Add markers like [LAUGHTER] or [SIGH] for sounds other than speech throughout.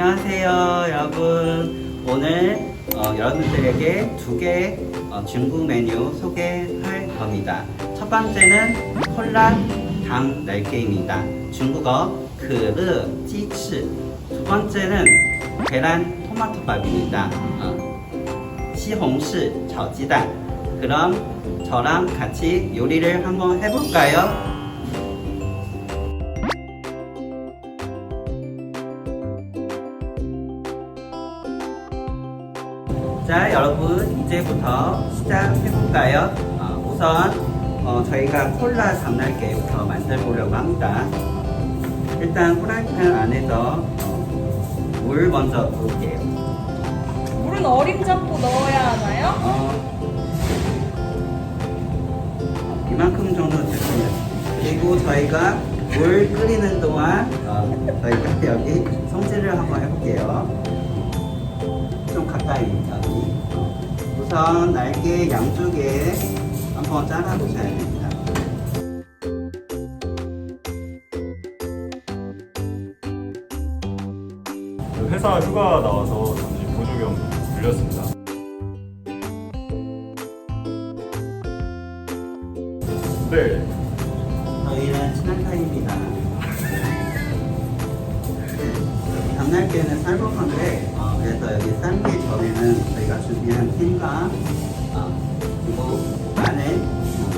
안녕하세요 여러분. 오늘 어, 여러분들에게 두개 어, 중국 메뉴 소개할 겁니다. 첫 번째는 콜라 당날개입니다. 중국어 그르 찌츠 두 번째는 계란 토마토밥입니다. 어, 시홍시 저지단 그럼 저랑 같이 요리를 한번 해볼까요? 여러분 이제부터 시작해볼까요? 어, 우선 어, 저희가 콜라 장날개부터 만들어보려고 합니다. 일단 프라이팬 안에서 어, 물 먼저 부을게요. 물은 어림 잡고 넣어야 하나요? 어, 이만큼 정도 됐습니다. 그리고 저희가 물 끓이는 동안 어, 저희가 여기 손질을 한번 해볼게요. 어, 우선 날개 양쪽에 한번 잘라보셔야 됩니다. 그 회사 휴가 나와서 잠시 보조 겸 들렸습니다. 네, 저희는 친한 사이입니다. 장날개는 쌀국수인데 어, 그래서 여기 삶기 전에는 저희가 준비한 햄과 어, 그리고 마늘 어,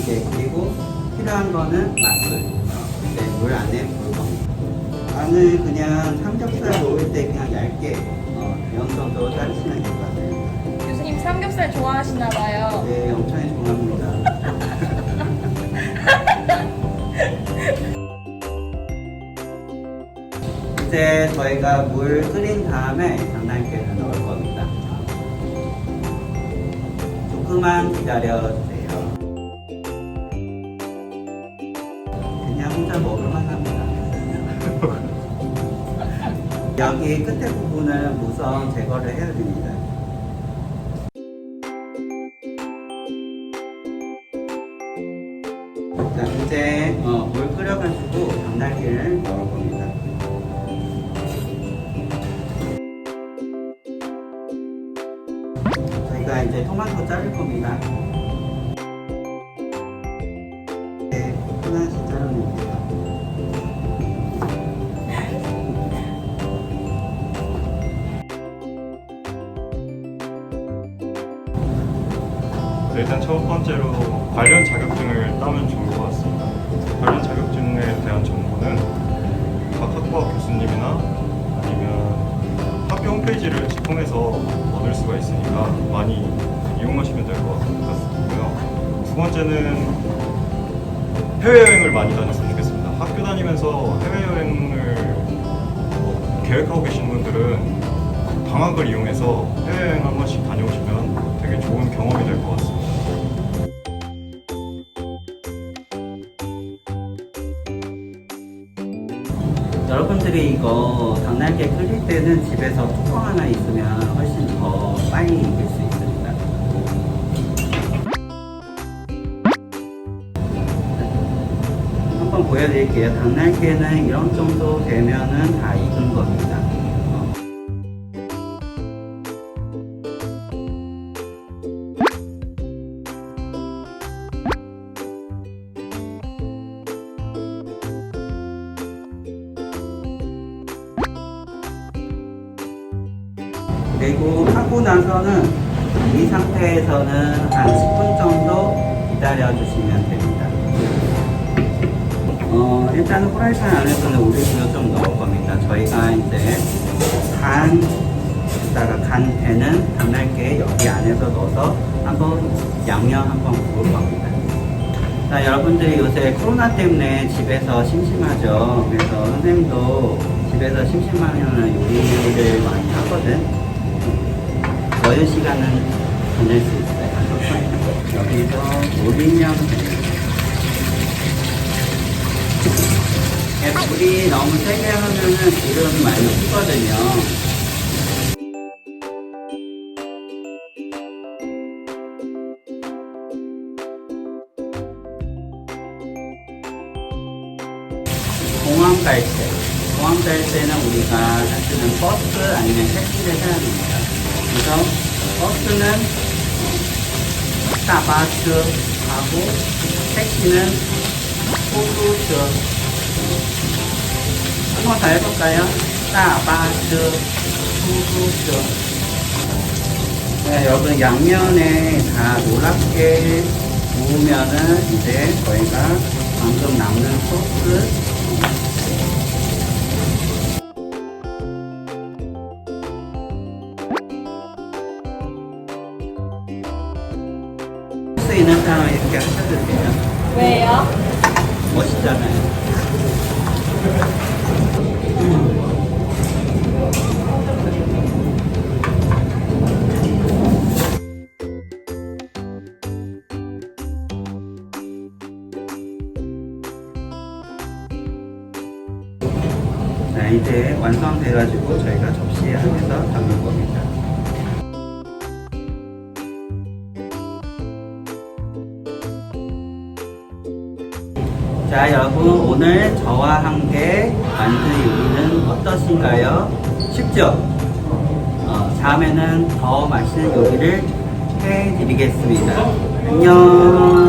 이게 그리고 필요한 거는 맛술 어, 이제 물 안에 물 겁니다. 마늘 그냥 삼겹살 먹을 때 그냥 얇게 어, 이 정도 자르시면 될 것 같아요. 교수님 삼겹살 좋아하시나 봐요. 네, 엄청 좋아합니다. 이제 저희가 물 끓인 다음에 장난깨를 넣을 겁니다. 조금만 기다려주세요. 그냥 혼자 먹을만 합니다. [LAUGHS] 여기 끝에 부분을 우선 제거를 해야 됩니다. 자, 이제 어, 물 끓여가지고 장날개를 넣을 겁니다. 이제 토마토 자를 겁니다. 네, 하나씩 자르면 네, 일단 첫 번째로 관련 자격증을 따면 좋을 것 같습니다. 관련 자격증에 대한 정보는 각 학과 교수님이나 아니면 학교 홈페이지를 통해서 얻을 수가 있으니까 많이 이용하시면 될 것 같고요. 두 번째는 해외여행을 많이 다녔으면 좋겠습니다. 학교 다니면서 해외여행을 뭐 계획하고 계신 분들은 방학을 이용해서 해외여행 한 번씩 다녀오시면 되게 좋은 경험이 될 것 같습니다. 여러분들이 이거 당날개 끓일 때는 집에서 뚜껑 하나 있으면 훨씬 더 빨리 익을 수 있습니 보여드릴게요. 당날개는 이런 정도 되면은 다 익은 겁니다. 어. 그리고 하고 나서는 이 상태에서는 한 10분 정도 기다려 주시면 됩니다. 어, 일단은 프라이팬 안에서는 오리지를 좀 넣을 겁니다. 저희가 이제 간, 다가 간 배는 당날개 여기 안에서 넣어서 한번 양념 한번 구울 겁니다. 자, 여러분들이 요새 코로나 때문에 집에서 심심하죠. 그래서 선생님도 집에서 심심하면 요리를 많이 하거든. 여유 시간은 보낼 수 있어요. 여기서 돼요. 예, 불이 너무 세게 하면은 기름 많이 튀거든요. 공황 갈 때, 공황 갈쌀 때는 우리가 사실은 버스 아니면 택시를 해야 됩니다. 그래서 버스는 따바스 하고 택시는 호수스 한번 더 해볼까요? 따바스 호수스 네, 여러분 양면에 다 노랗게 구우면은 이제 저희가 방금 남는 소스 소스 있는 사람은 이렇게 하셔도 돼요. 왜요? 멋있잖아요. 이제 완성돼가지고 저희가 접시에 안에서 담을 겁니다. 자, 여러분 오늘 저와 함께 만든 요리는 어떠신가요? 쉽죠? 어, 다음에는 더 맛있는 요리를 해드리겠습니다. 안녕.